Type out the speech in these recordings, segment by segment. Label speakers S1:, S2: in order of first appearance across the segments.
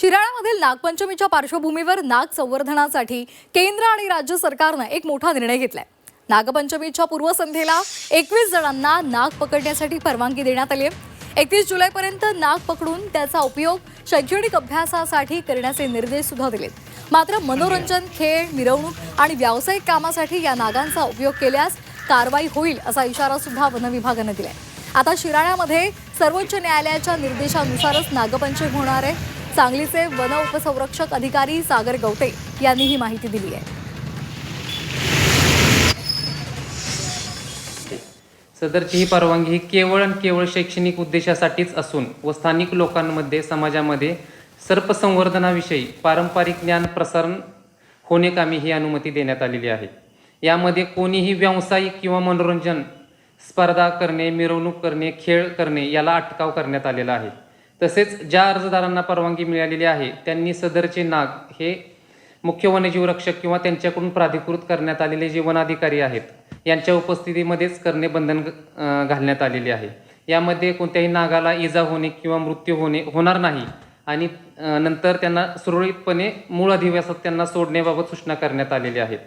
S1: शिराळामधील नागपंचमीच्या पार्श्वभूमीवर नाग संवर्धनासाठी केंद्र आणि राज्य सरकारनं एक मोठा निर्णय घेतलाय. नागपंचमीच्या पूर्वसंध्येला एकवीस जणांना नाग पकडण्यासाठी परवानगी देण्यात आली आहे एकतीस जुलैपर्यंत नाग पकडून त्याचा उपयोग शैक्षणिक अभ्यासासाठी करण्याचे निर्देश सुद्धा दिलेत. मात्र मनोरंजन खेळ मिरवणूक आणि व्यावसायिक कामासाठी या नागांचा उपयोग केल्यास कारवाई होईल असा इशारा सुद्धा वन विभागानं दिलाय. आता शिराळ्यामध्ये सर्वोच्च न्यायालयाच्या निर्देशानुसारच नागपंचमी होणार आहे. सांगलीचे वन उपसंरक्षक अधिकारी सागर गवते यांनी ही माहिती दिली आहे.
S2: सदरची ही परवानगी ही केवळ आणि केवळ शैक्षणिक उद्देशासाठीच असून व स्थानिक लोकांमध्ये समाजामध्ये सर्पसंवर्धनाविषयी पारंपरिक ज्ञान प्रसारण होणे कामी ही अनुमती देण्यात आलेली आहे. यामध्ये कोणीही व्यावसायिक किंवा मनोरंजन स्पर्धा करणे मिरवणूक करणे खेळ करणे याला अटकाव करण्यात आलेला आहे. तसेच ज्या अर्जदारांना परवानगी मिळालेली आहे त्यांनी सदरचे नाग हे मुख्य वन्यजीव रक्षक किंवा त्यांच्याकडून प्राधिकृत करण्यात आलेले जे वनाधिकारी आहेत यांच्या उपस्थितीमध्येच करणे बंधन घालण्यात आलेले आहे. यामध्ये कोणत्याही नागाला इजा होणे किंवा मृत्यू होणे होणार नाही आणि नंतर त्यांना सुरळीतपणे मूळ अधिवासात त्यांना सोडण्याबाबत सूचना करण्यात आलेल्या आहेत.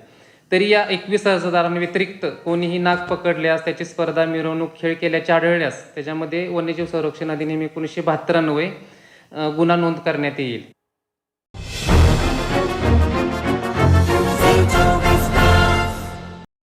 S2: तरी या एकवीस अर्जदारांव्यतिरिक्त कोणीही नाग पकडल्यास त्याची स्पर्धा मिरवणूक खेळ केल्याचे आढळल्यास त्याच्यामध्ये वन्यजीव संरक्षण अधिनियम एकोणीसशे बहात्तर अन्वये गुन्हा नोंद करण्यात येईल.